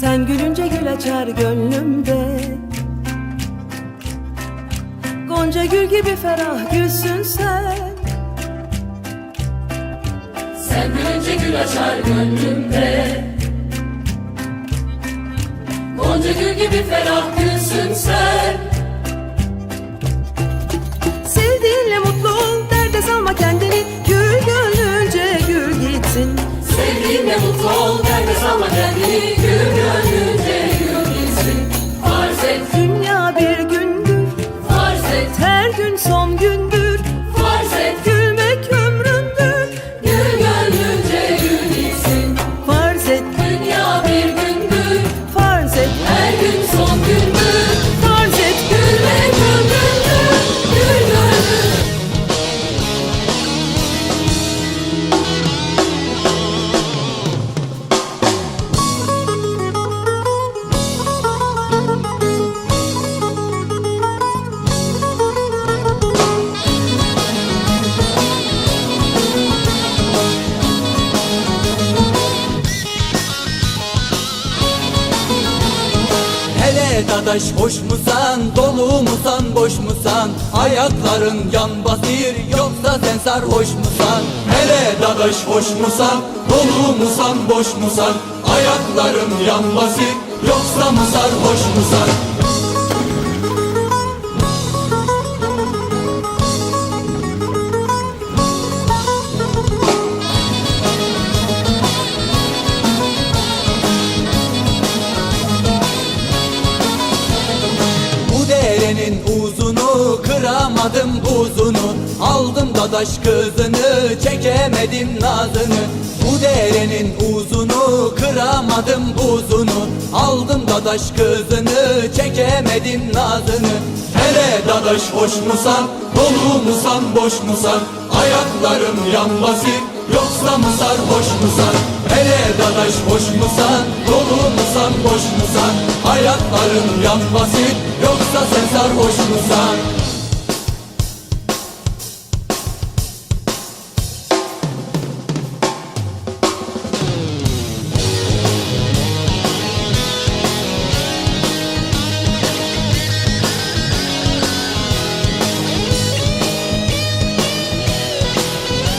Sen gülünce gül açar gönlümde. Gonca gül gibi ferah gülsün sen. Sen gülünce gül açar gönlümde. Gonca gül gibi ferah gülsün sen Yavuz oldu dadaş boş musan, dolu musan, boş musan? Ayakların yan basır, yoksa sen sarhoş musan? Hele dadaş boş musan, dolu musan, boş musan? Ayakların yan basır, yoksa mı sarhoş musan kıramadım buzunu Aldım dadaş kızını çekemedim nazını. Bu derenin uzunu kıramadım buzunu. Aldım dadaş kızını çekemedim nazını. Hele dadaş hoş musan dolu musan boş musan? Ayaklarım yan basık yoksa mı sarhoş musan? Hele dadaş hoş musan dolu musan boş musan? Ayakların yan